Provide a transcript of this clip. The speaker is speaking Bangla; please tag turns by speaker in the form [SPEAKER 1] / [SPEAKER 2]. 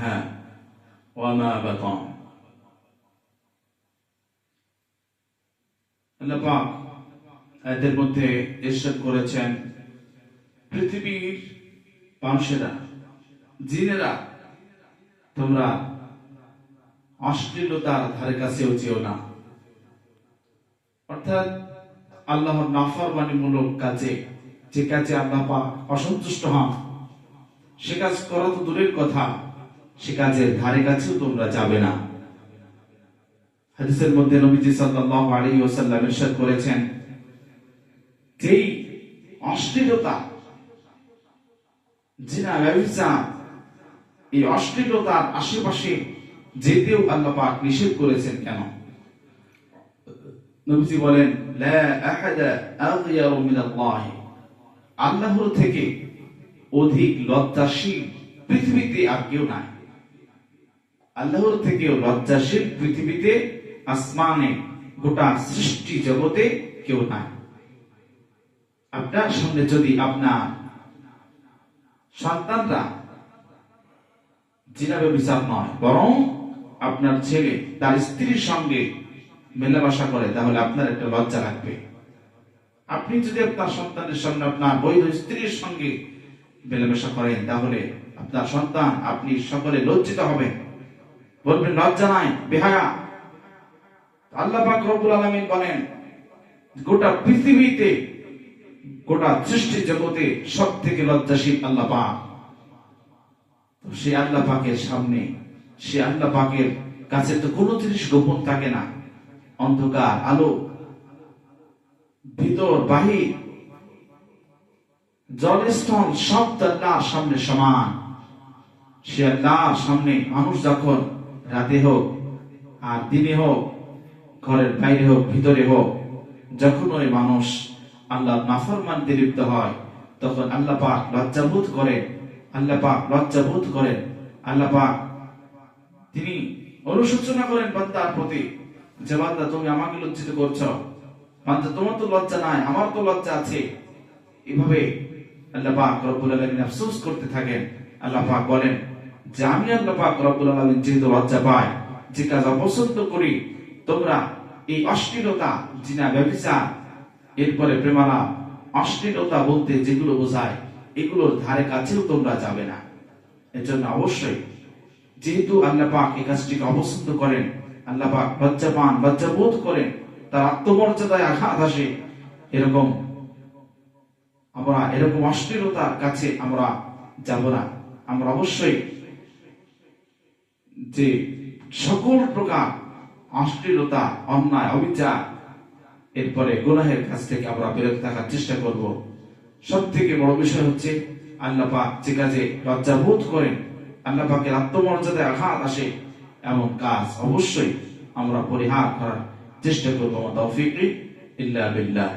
[SPEAKER 1] منها وما بطن আল্লাহ পাক এদের মধ্যে ইরশাদ করেছেন পৃথিবীর মানুষেরা জিনেরা তোমরা অশ্লীলতার ধারে কাছেও যেও না অর্থাৎ আল্লাহর নাফরমানিমূলক কাজে যে কাজে আল্লাহ পাক অসন্তুষ্ট হন সে কাজ করা তো দূরের কথা সে কাজের ধারে কাছেও তোমরা যাবে না। হাদিসের মধ্যে নবীজি সাল্লাল্লাহু আলাইহি ওয়াসাল্লাম ইরশাদ করেছেন, যেই অশ্লীলতা, জিনা ব্যভিচার এই অশ্লীলতার আশেপাশে যেতেও আল্লাহ পাক নিষেধ করেছেন কেন? নবীজি বলেন, লা আহাদা আগয়ারু মিনাল্লাহ। আল্লাহর থেকে অধিক লজ্জাশীল পৃথিবীতে আর কেউ নাই। আল্লাহর থেকেও লজ্জাশীল পৃথিবীতে আসমানে গোটা সৃষ্টি জগতে কেউ নাই। আপনার সামনে যদি আপনার সন্তানরা জিনাবে বিচার নয়, বরং আপনার ছেলে তার স্ত্রীর সঙ্গে মেলামেশা করে, তাহলে আপনার একটা লজ্জা লাগবে। আপনি যদি আপনার সন্তানের সামনে আপনার বৈধ স্ত্রীর সঙ্গে মেলামেশা করেন, তাহলে আপনার সন্তান, আপনি সকলে লজ্জিত হবেন। বলবেন লজ্জা নাই বেহায়া। আল্লাহ পাক রব্বুল বলেন, গোটা পৃথিবীতে, গোটা সৃষ্টি জগতে সব থেকে লজ্জাশীল আল্লাহ পাক। সে আল্লাহ পাকের সামনে, সে আল্লাহ পাকের কাছে তো কোনো জিনিস গোপন থাকে না। অন্ধকার, আলো, ভিতর, বাহির জলস্থল সব তার সামনে সমান। সে আল্লাহর সামনে মানুষ যখন রাতে হোক আর দিনে হোক, ঘরের বাইরে হোক, ভিতরে হোক যখন ওই মানুষ আল্লাহ নাফরমানতে লিপ্ত হয়, তখন আল্লাহ পাক লজ্জাবোধ করেন, আল্লাহ পাক লজ্জাবোধ করেন, আল্লাহ পাক তিনি অনুশোচনা করেন বান্দার প্রতি যে, বান্দা, তুমি আমাকে লজ্জিত করছ। বান্দা, তোমার তো লজ্জা নাই, আমার তো লজ্জা আছে। এভাবে আল্লাহ পাক রব্বুল আলামিন আফসোস করতে থাকেন। আল্লাহ পাক বলেন যে আমি আল্লাহ যেহেতু লজ্জা পাই যে কাজ অপছন্দ করি, তোমরা এই অশ্লীলতা, জিনা ব্যবচার এরপরে প্রেমালা, অশ্লীলতা বলতে যেগুলো বোঝায়, এগুলোর ধারে কাছেও তোমরা যাবে না। এর জন্য অবশ্যই, যেহেতু আল্লাহ পাক এই কাজটিকে অপছন্দ করেন, আল্লাহ লজ্জা পান লজ্জা বোধ করেন, তার আত্মমর্যাদায় আঘাত আসে, এরকম আমরা এরকম অশ্লীলতার কাছে আমরা যাব না। আমরা অবশ্যই যে সকল প্রকার অশ্লীলতা, অন্যায়, অবিচার, এরপরে গুনাহের কাছ থেকে আমরা বিরত থাকার চেষ্টা করব। সব থেকে বড় বিষয় হচ্ছে, আল্লাহ পাক যে কাজে লজ্জাবোধ করেন, আল্লাহ পাকের আত্মমর্যাদায় আঘাত আসে, এমন কাজ অবশ্যই আমরা পরিহার করার চেষ্টা করব। তৌফিক ইল্লা বিল্লাহ।